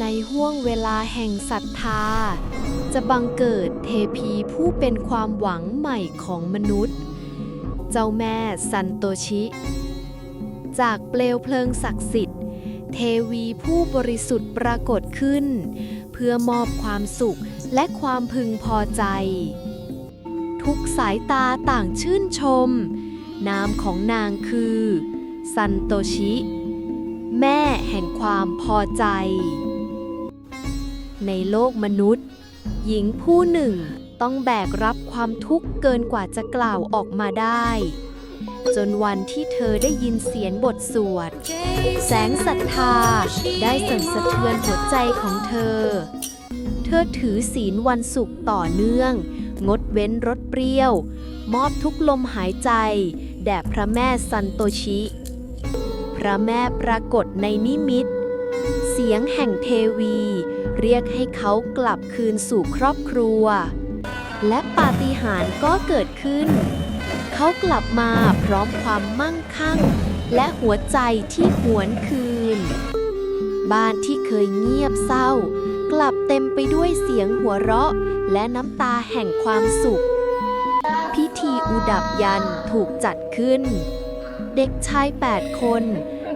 ในห้วงเวลาแห่งศรัทธา จะบังเกิดเทพีผู้เป็นความหวังใหม่ของมนุษย์ เจ้าแม่ซันโตชิ จากเปลวเพลิงศักดิ์สิทธิ์ เทวีผู้บริสุทธิ์ปรากฏขึ้น เพื่อมอบความสุขและความพึงพอใจ ทุกสายตาต่างชื่นชม นามของนางคือซันโตชิ แม่แห่งความพอใจ ในโลกมนุษย์ หญิงผู้หนึ่งต้องแบกรับความทุกข์เกินกว่าจะกล่าวออกมาได้ จนวันที่เธอได้ยินเสียงบทสวด แสงศรัทธาได้สั่นสะเทือนหัวใจของเธอ เธอถือศีลวันศุกร์ต่อเนื่อง งดเว้นรสเปรี้ยว มอบทุกลมหายใจ แด่พระแม่ซันโตชิ พระแม่ปรากฏในนิมิต เสียงแห่งเทวี เรียกให้เขากลับคืนสู่ครอบครัว และปาฏิหาริย์ก็เกิดขึ้น เขากลับมาพร้อมความมั่งคั่ง และหัวใจที่หวนคืน บ้านที่เคยเงียบเศร้า กลับเต็มไปด้วยเสียงหัวเราะ และน้ำตาแห่งความสุข พิธีอุดับยันถูกจัดขึ้น เด็กชาย 8 คน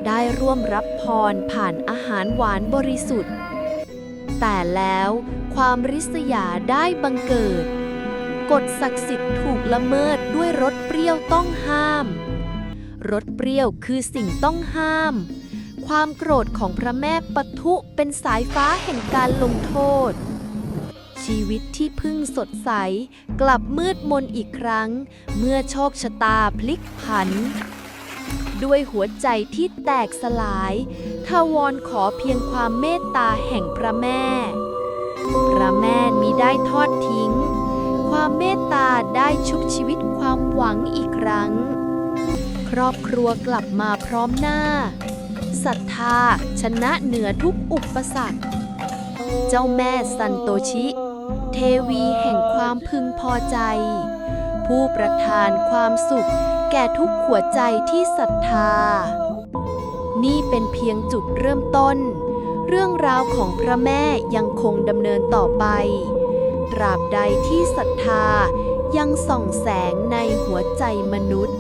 ได้ร่วมรับพรผ่านอาหารหวานบริสุทธิ์ แต่แล้วความริษยาได้บังเกิด กฎศักดิ์สิทธิ์ถูกละเมิดด้วยรสเปรี้ยวต้องห้าม รสเปรี้ยวคือสิ่งต้องห้าม ความโกรธของพระแม่ปะทุเป็นสายฟ้าแห่งการลงโทษ ชีวิตที่พึ่งสดใส กลับมืดมนอีกครั้ง เมื่อโชคชะตาพลิกผัน ด้วยหัวใจที่แตกสลาย ทาวรขอเพียงความเมตตาแห่งพระแม่ พระแม่มิได้ทอดทิ้ง ความเมตตาได้ชุบชีวิตความหวังอีกครั้ง ครอบครัวกลับมาพร้อมหน้าศรัทธาชนะเหนือทุกอุปสรรค เจ้าแม่ซันโตชิ เทวีแห่งความพึงพอใจ ผู้ประทานความสุขแก่ทุกหัวใจที่ศรัทธา นี่เป็นเพียงจุดเริ่มต้น เรื่องราวของพระแม่ยังคงดำเนินต่อไป ตราบใดที่ศรัทธายังส่องแสงในหัวใจมนุษย์